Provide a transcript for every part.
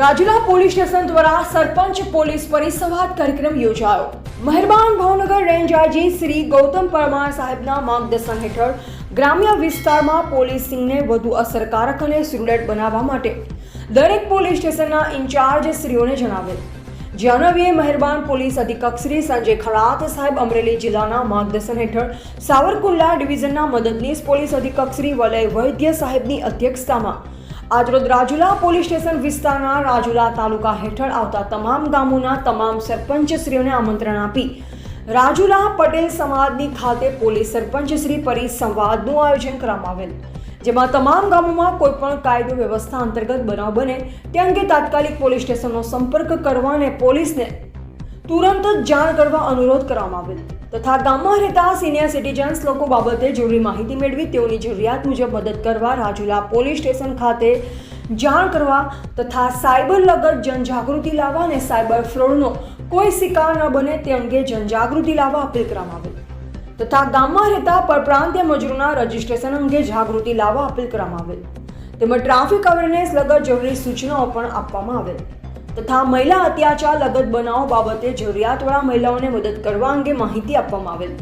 Rajula police station દ્વારા સરપંચ police પરિસંવાદ કાર્યક્રમ યોજાયો. મહેરબાન ભાવનગર રેન્જ આઈજી શ્રી ગૌતમ પરમાર સાહેબના માર્ગદર્શન હેઠળ ગ્રામ્ય વિસ્તારમાં પોલીસિંગને વધુ અસરકારક અને સુદૃઢ બનાવવા માટે દરેક પોલીસ સ્ટેશનના ઇન્ચાર્જ શ્રીઓને જણાવેલ. જાનવીએ મહેરબાન પોલીસ અધિક્ષક શ્રી સંજય ખરાત સાહેબ અમરેલી જિલ્લાના માર્ગદર્શન હેઠળ સાવરકુંડલા ડિવિઝનના મદદનીશ પોલીસ અધિક્ષક શ્રી વલય વૈદ્ય સાહેબની અધ્યક્ષતામાં આજરોજ રાજુલા પોલીસ સ્ટેશન વિસ્તારના રાજુલા તાલુકા હેઠળ આવતા તમામ ગામોના તમામ સરપંચશ્રીઓને આમંત્રણ આપી રાજુલા પટેલ સમાજની ખાતે પોલીસ સરપંચશ્રી પરિસંવાદનું આયોજન કરવામાં આવેલ, જેમાં તમામ ગામોમાં કોઈપણ કાયદો વ્યવસ્થા અંતર્ગત બનાવ બને, તે અંગે તાત્કાલિક પોલીસ સ્ટેશનનો સંપર્ક કરવા અને પોલીસને તુરંત જ જાણ કરવા અનુરોધ કરવામાં આવેલ. તથા ગામમાં રહેતા સિનિયર સિટીઝન્સ લોકો બાબતે જરૂરી માહિતી મેળવી તેઓની જરૂરિયાત મુજબ મદદ કરવા, રાજુલા પોલીસ સ્ટેશન ખાતે જાણ કરવા તથા સાયબર લગત, જનજાગૃતિ લાવવા અને સાયબર ફ્રોડનો કોઈ શિકાર ન બને તે અંગે જનજાગૃતિ લાવવા અપીલ કરવામાં આવેલ તથા ગામમાં રહેતા પરપ્રાંતીય મજૂરોના રજિસ્ટ્રેશન અંગે જાગૃતિ લાવવા અપીલ કરવામાં આવેલ તેમજ ટ્રાફિક અવેરનેસ લગત જરૂરી સૂચનાઓ પણ આપવામાં આવેલ. તથા મહિલા અત્યાચાર, લગત બનાવ બાબતે જરૂરિયાતવાળા મહિલાઓને મદદ કરવા અંગે માહિતી આપવામાં આવેલ.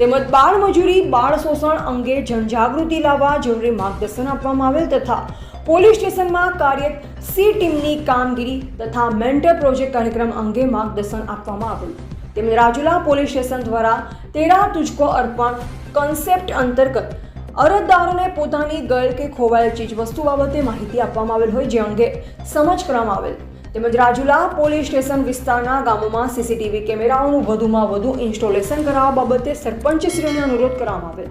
તેમજ બાળ મજૂરી, બાળ શોષણ અંગે જનજાગૃતિ લાવવા જરૂરી માર્ગદર્શન આપવામાં આવેલ તથા પોલીસ સ્ટેશનમાં કાર્યરત સી ટીમની કામગીરી તથા મેન્ટર પ્રોજેક્ટ કાર્યક્રમ અંગે માર્ગદર્શન આપવામાં આવેલ. તેમજ રાજુલા પોલીસ સ્ટેશન દ્વારા તેરા તુજકો અર્પણ કોન્સેપ્ટ અંતર્ગત અરજદારોને પોતાની ગયેલ કે ખોવાયેલ ચીજવસ્તુ બાબતે માહિતી આપવામાં આવેલ હોય જે અંગે સમજ કરવામાં આવેલ. તેમજ રાજુલા પોલીસ સ્ટેશન વિસ્તારના ગામોમાં સીસીટીવી કેમેરાઓનું વધુમાં વધુ ઇન્સ્ટોલેશન કરાવવા બાબતે સરપંચશ્રીઓને અનુરોધ કરવામાં આવેલ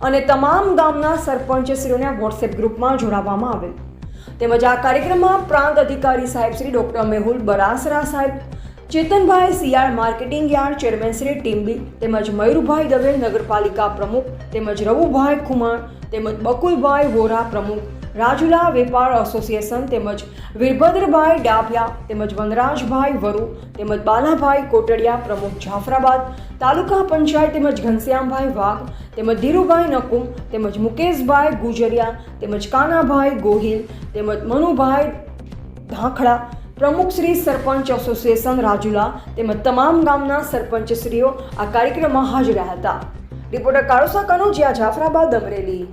અને તમામ ગામના સરપંચશ્રીઓને વોટ્સએપ ગ્રુપમાં જોડાવવામાં આવેલ. તેમજ આ કાર્યક્રમમાં પ્રાંત અધિકારી સાહેબ શ્રી ડોક્ટર મેહુલ બરાસરા સાહેબ ચેતનભાઈ સિયાળ માર્કેટિંગ યાર્ડ ચેરમેનશ્રી ટીમ્બી તેમજ મયુરભાઈ દવે નગરપાલિકા પ્રમુખ તેમજ રવુભાઈ ખુમાણ તેમજ બકુલભાઈ વોરા પ્રમુખ, રાજુલા વેપાર એસોસિએશન તેમજ વીરભદ્રભાઈ ડાભિયા તેમજ વનરાજભાઈ વરુ તેમજ બાલાભાઈ કોટડિયા પ્રમુખ જાફરાબાદ, તાલુકા પંચાયત તેમજ ઘનશ્યામભાઈ વાઘ તેમજ ધીરુભાઈ નકુમ તેમજ મુકેશભાઈ ગુજરિયા તેમજ કાનાભાઈ ગોહિલ તેમજ મનુભાઈ ધાખડા પ્રમુખ શ્રી સરપંચ એસોસિએશન રાજુલા તેમજ તમામ ગામના સરપંચશ્રીઓ આ કાર્યક્રમમાં હાજર હતા. રિપોર્ટર કાળોસા કનોજિયા જાફરાબાદ, અમરેલી.